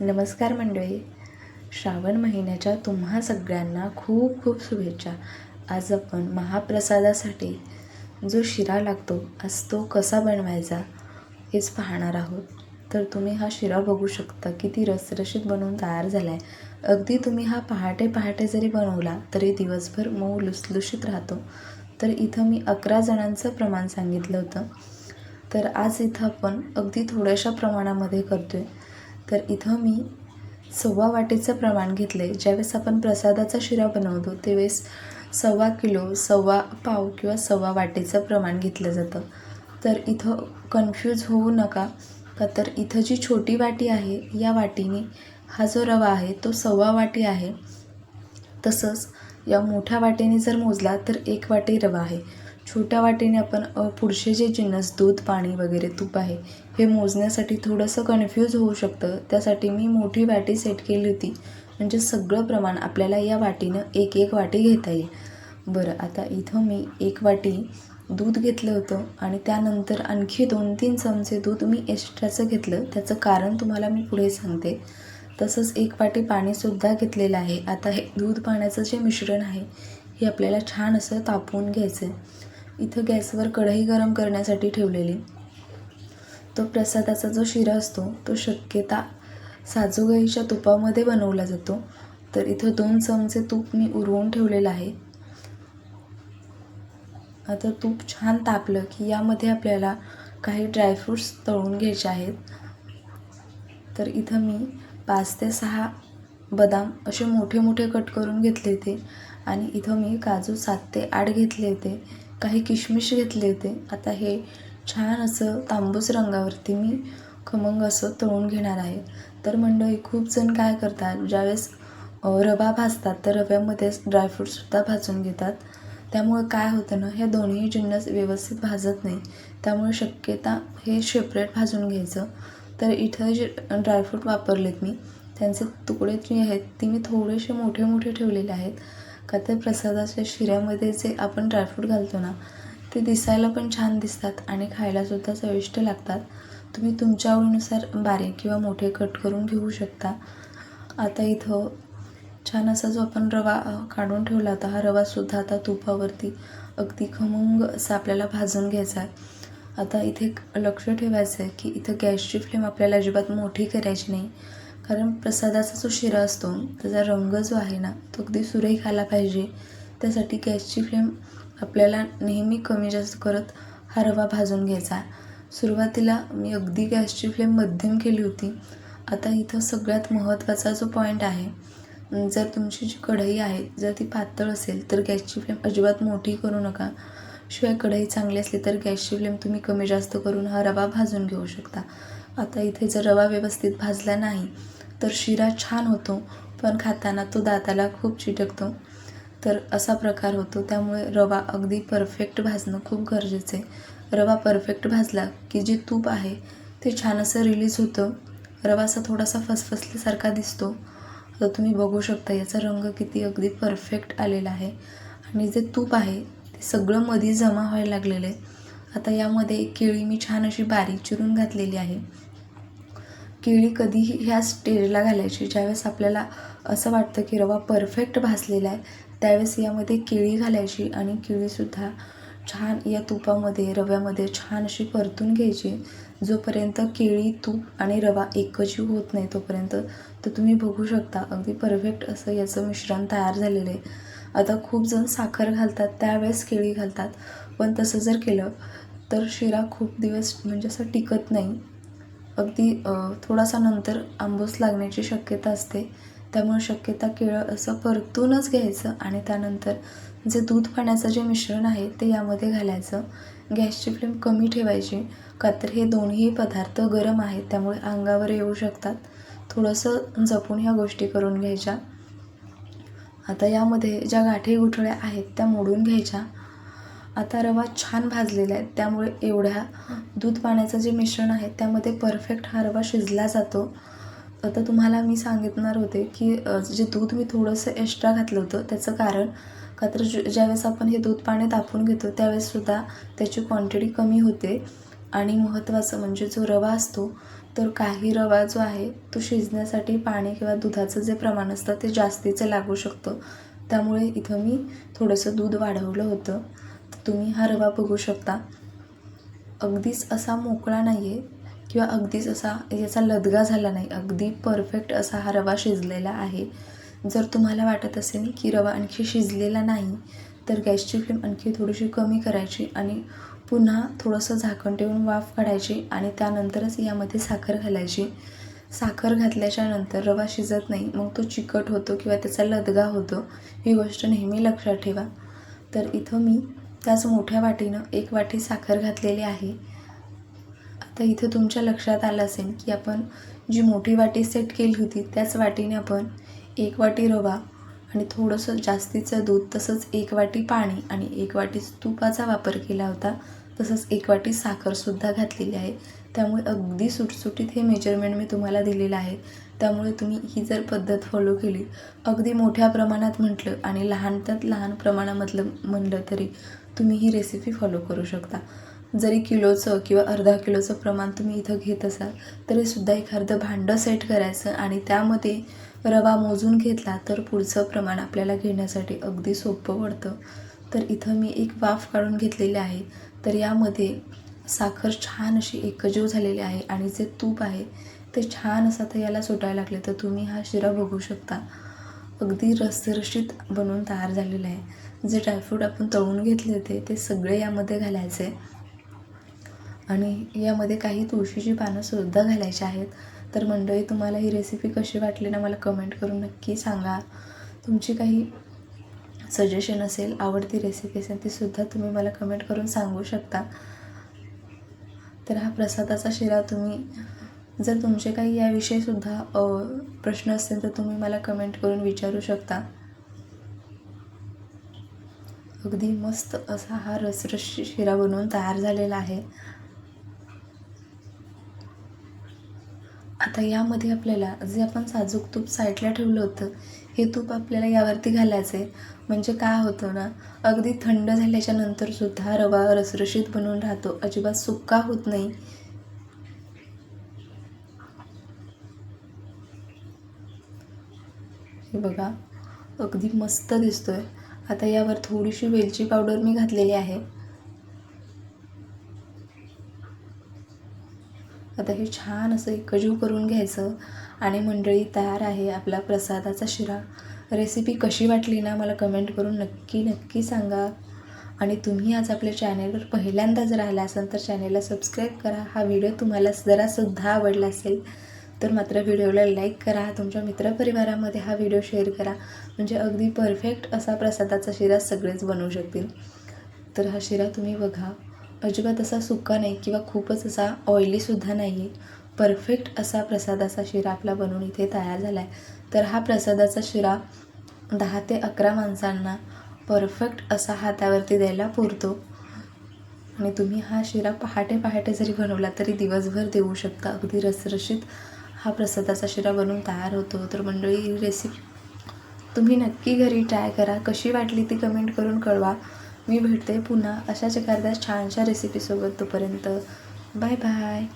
नमस्कार मंडळी. श्रावण महिन्याच्या तुम्हा सगळ्यांना खूप खूप शुभेच्छा. आज आपण महाप्रसादासाठी जो शिरा लागतो आज तो कसा बनवायचा हेच पाहणार आहोत. तर तुम्ही हा शिरा बघू शकता किती रसरशीत बनवून तयार झाला आहे अगदी तुम्ही हा पहाटे पहाटे जरी बनवला तरी दिवसभर मऊ लुसलुशीत राहतो. तर इथं मी अकरा जणांचं प्रमाण सांगितलं होतं. तर आज इथं आपण अगदी थोड्याशा प्रमाणामध्ये करतो आहे तर इथं मी सव्वा वाटीचं प्रमाण घेतलं आहे ज्यावेळेस आपण प्रसादाचा शिरा बनवतो त्यावेळेस सव्वा किलो सव्वा पाव किंवा सव्वा वाटीचं प्रमाण घेतलं जातं. तर इथं कन्फ्यूज होऊ नका का तर इथं जी छोटी वाटी आहे या वाटीने हा जो रवा आहे तो सव्वा वाटी आहे. तसंच या मोठ्या वाटीने जर मोजला तर एक वाटी रवा आहे. छोट्या वाटीने आपण पुढचे जे जिन्नस दूध पाणी वगैरे तूप आहे हे मोजण्यासाठी थोडंसं कन्फ्यूज होऊ शकतं. त्यासाठी मी मोठी वाटी सेट केली होती. म्हणजे सगळं प्रमाण आपल्याला या वाटीनं एक एक वाटी घेता येईल. बरं आता इथं मी एक वाटी दूध घेतलं होतं आणि त्यानंतर आणखी दोन तीन चमचे दूध मी एक्स्ट्राचं घेतलं. त्याचं कारण तुम्हाला मी पुढे सांगते. तसंच एक वाटी पाणीसुद्धा घेतलेलं आहे. आता हे दूध पाण्याचं जे मिश्रण आहे हे आपल्याला छान असं तापवून घ्यायचं आहे इथं गॅसवर कढई गरम करण्यासाठी ठेवलेली. तो प्रसादाचा जो शिरा असतो तो शक्यता साजूगाईच्या तुपामध्ये बनवला जातो. तर इथं दोन चमचे तूप मी उरवून ठेवलेलं आहे. आता तूप छान तापलं की यामध्ये आपल्याला काही ड्रायफ्रूट्स तळून घ्यायचे आहेत. तर इथं मी पाच ते सहा बदाम असे मोठे मोठे कट करून घेतले होते आणि इथं मी काजू सात ते आठ घेतले होते. काही किशमिश घेतले होते. आता हे छान असं तांबूस रंगावरती मी खमंग असं तळून घेणार आहे. तर मंडळी खूप जण काय करतात ज्यावेळेस रवा भाजतात तर रव्यामध्येच ड्रायफ्रूटसुद्धा भाजून घेतात. त्यामुळे काय होतं ना हे दोन्ही जिन्नस व्यवस्थित भाजत नाही. त्यामुळे शक्यता हे सेपरेट भाजून घ्यायचं. तर इथं जे ड्रायफ्रूट वापरलेत मी त्यांचे तुकडे जे आहेत ते मी थोडेसे मोठे मोठे ठेवलेले आहेत. का प्रसादाच्या शिऱ्यामध्ये जे आपण ड्रायफ्रूट घालतो ना ते दिसायला पण छान दिसतात आणि खायलासुद्धा चविष्ट लागतात. तुम्ही तुमच्या आवडीनुसार बारीक किंवा मोठे कट करून घेऊ शकता. आता इथं छान असा जो आपण रवा काढून ठेवला होता हा रवासुद्धा आता तुपावरती अगदी खमंग असा आपल्याला भाजून घ्यायचा आहे. आता इथे लक्ष ठेवायचं आहे की इथं गॅसची फ्लेम आपल्याला अजिबात मोठी करायची नाही. कारण प्रसादाचा जो शिरा असतो त्याचा रंग जो आहे ना तो अगदी सुरेख आला पाहिजे. त्यासाठी गॅसची फ्लेम आपल्याला नेहमी कमी जास्त करत हा रवा भाजून घ्यायचा. सुरुवातीला मी अगदी गॅसची फ्लेम मध्यम केली होती. आता इथं सगळ्यात महत्त्वाचा जो पॉईंट आहे जर तुमची जी कढई आहे जर ती पातळ असेल तर गॅसची फ्लेम अजिबात मोठी करू नका. शिवाय कढई चांगली असली तर गॅसची फ्लेम तुम्ही कमी जास्त करून हा रवा भाजून घेऊ शकता. आता इथे जर रवा व्यवस्थित भाजला नाही तर शिरा छान होतो पण खाताना तो दाताला खूप चिटकतो. तर असा प्रकार होतो त्यामुळे रवा अगदी परफेक्ट भाजणं खूप गरजेचं आहे. रवा परफेक्ट भाजला की जे तूप आहे ते छान असं रिलीज होतं. रवा असा थोडासा फसफसल्यासारखा दिसतो. तर तुम्ही बघू शकता याचा रंग किती अगदी परफेक्ट आलेला आहे. आणि जे तूप आहे ते सगळं मध्ये जमा व्हायला लागलेलं आहे. आता यामध्ये केळी मी छान अशी बारीक चिरून घातलेली आहे. केळी कधीही ह्या स्टेजला घालायची. ज्यावेळेस आपल्याला असं वाटतं की रवा परफेक्ट भाजलेला आहे त्यावेळेस यामध्ये केळी घालायची आणि केळीसुद्धा छान या तुपामध्ये रव्यामध्ये छान अशी परतून घ्यायची. जोपर्यंत केळी तूप आणि रवा एकजीव होत नाही तोपर्यंत तर तुम्ही बघू शकता अगदी परफेक्ट असं याचं मिश्रण तयार झालेलं आहे. आता खूप जण साखर घालतात त्यावेळेस केळी घालतात. पण तसं जर केलं तर शिरा खूप दिवस म्हणजे असं टिकत नाही. अगदी थोडासा नंतर आंबूस लागण्याची शक्यता असते. त्यामुळे शक्यता केळं असं परतूनच घ्यायचं आणि त्यानंतर जे दूध पाण्याचं जे मिश्रण आहे ते यामध्ये घालायचं. गॅसची फ्लेम कमी ठेवायची. का तर हे दोन्ही पदार्थ गरम आहेत त्यामुळे अंगावर येऊ शकतात. थोडंसं जपून ह्या गोष्टी करून घ्यायच्या. आता यामध्ये ज्या गाठी गुठळ्या आहेत त्या मोडून घ्यायच्या. आता रवा छान भाजलेला आहे. त्यामुळे एवढ्या दूध पाण्याचं जे मिश्रण आहे त्यामध्ये परफेक्ट हा रवा शिजला जातो. आता तुम्हाला मी सांगितणार होते की जे दूध मी थोडंसं एक्स्ट्रा घातलं होतं त्याचं कारण का तर ज- ज्यावेळेस आपण हे दूध पाणी तापून घेतो त्यावेळेससुद्धा त्याची क्वांटिटी कमी होते. आणि महत्त्वाचं म्हणजे जो रवा असतो तर काही रवा जो आहे तो शिजण्यासाठी पाणी किंवा दुधाचं जे प्रमाण असतं ते जास्तीचं लागू शकतं. त्यामुळे इथं मी थोडंसं दूध वाढवलं होतं. तुम्ही हा रवा बघू शकता. अगदीच असा मोकळा नाही आहे किंवा अगदीच असा याचा लदगा झाला नाही. अगदी परफेक्ट असा हा रवा शिजलेला आहे. जर तुम्हाला वाटत असेल की रवा आणखी शिजलेला नाही तर गॅसची फ्लेम आणखी थोडीशी कमी करायची आणि पुन्हा थोडंसं झाकण ठेवून वाफ काढायची आणि त्यानंतरच यामध्ये साखर घालायची. साखर घातल्याच्या नंतर रवा शिजत नाही मग तो चिकट होतो किंवा त्याचा लदगा होतो. ही गोष्ट नेहमी लक्षात ठेवा. तर इथं मी त्याच मोठ्या वाटीनं एक वाटी साखर घातलेली आहे. आता इथं तुमच्या लक्षात आलं असेल की आपण जी मोठी वाटी सेट केली होती त्याच वाटीने आपण एक वाटी रवा आणि थोडंसं जास्तीचं दूध तसंच एक वाटी पाणी आणि एक वाटी तुपाचा वापर केला होता तसंच एक वाटी साखरसुद्धा घातलेली आहे. त्यामुळे अगदी सुटसुटीत हे मेजरमेंट मी तुम्हाला दिलेलं आहे. त्यामुळे तुम्ही ही जर पद्धत फॉलो केली अगदी मोठ्या प्रमाणात म्हटलं आणि लहान त्यात लहान प्रमाणामधलं म्हणलं तरी तुम्ही ही रेसिपी फॉलो करू शकता. जरी किलोचं किंवा अर्धा किलोचं प्रमाण तुम्ही इथं घेत असाल तरीसुद्धा एखादं भांडं सेट करायचं आणि त्यामध्ये रवा मोजून घेतला तर पुढचं प्रमाण आपल्याला घेण्यासाठी अगदी सोपं पडतं. तर इथं मी एक वाफ काढून घेतलेली आहे. तर यामध्ये साखर छान अशी एकजीव झालेली आहे आणि जे तूप आहे ते छान असं आता याला सुटायला लागले तर तुम्ही हा शिरा बघू शकता. अगदी रसरशीत बनवून तयार झालेलं आहे. जे ड्रायफ्रूट आपण तळून घेतले होते ते सगळे यामध्ये घालायचे. आणि यामध्ये काही तुळशीची पानंसुद्धा घालायची आहेत. तर मंडळी तुम्हाला ही रेसिपी कशी वाटली ना मला कमेंट करून नक्की सांगा. तुमची काही सजेशन असेल आवडती रेसिपी असेल तीसुद्धा तुम्ही मला कमेंट करून सांगू शकता. तर हा प्रसादाचा शिरा तुम्ही जर तुमचे काही याविषयीसुद्धा प्रश्न असतील तर तुम्ही मला कमेंट करून विचारू शकता. अगदी मस्त असा हा रसरशी शिरा बनवून तयार झालेला आहे. आता यामध्ये आपल्याला जे आपण साजूक तूप साईडला ठेवलं होतं हे तूप आपल्याला यावरती घालायचं आहे म्हणजे काय होतं ना अगदी थंड झाल्याच्या नंतरसुद्धा रवा रसरशीत बनून राहतो. अजिबात सुक्का होत नाही. हे बघा. अगदी मस्त दिसतो आहे आता यावर थोडीशी वेलची पावडर मी घातलेली आहे. आता हे छान असं एकजीव करून घ्यायचं आणि मंडळी तयार आहे आपला प्रसादाचा शिरा. रेसिपी कशी वाटली ना मला कमेंट करून नक्की नक्की सांगा. आणि तुम्ही आज आपल्या चॅनेलवर पहिल्यांदा जर आला असाल तर चॅनेलला सबस्क्राईब करा. हा व्हिडिओ तुम्हाला जरासुद्धा आवडला असेल तर मात्र व्हिडिओला लाईक करा तुमच्या मित्रपरिवारामध्ये हा व्हिडिओ शेअर करा. म्हणजे अगदी परफेक्ट असा प्रसादाचा शिरा सगळेच बनवू शकतील. तर हा शिरा तुम्ही बघा. अजिबात असा सुका नाही किंवा खूपच असा ऑइलीसुद्धा नाही आहे परफेक्ट असा प्रसादाचा शिरा आपला बनवून इथे तयार झाला आहे तर हा प्रसादाचा शिरा दहा ते अकरा माणसांना परफेक्ट असा हातावरती द्यायला पुरतो. आणि तुम्ही हा शिरा पहाटे पहाटे जरी बनवला तरी दिवसभर देऊ शकता. अगदी रसरशीत हा प्रसादाचा शिरा बनवून तयार होतो. तर मंडळी ही रेसिपी तुम्ही नक्की घरी ट्राय करा. कशी वाटली ती कमेंट करून कळवा. मी भेटते पुन्हा अशाच एखाद्या छानशा रेसिपीसोबत तोपर्यंत. Bye bye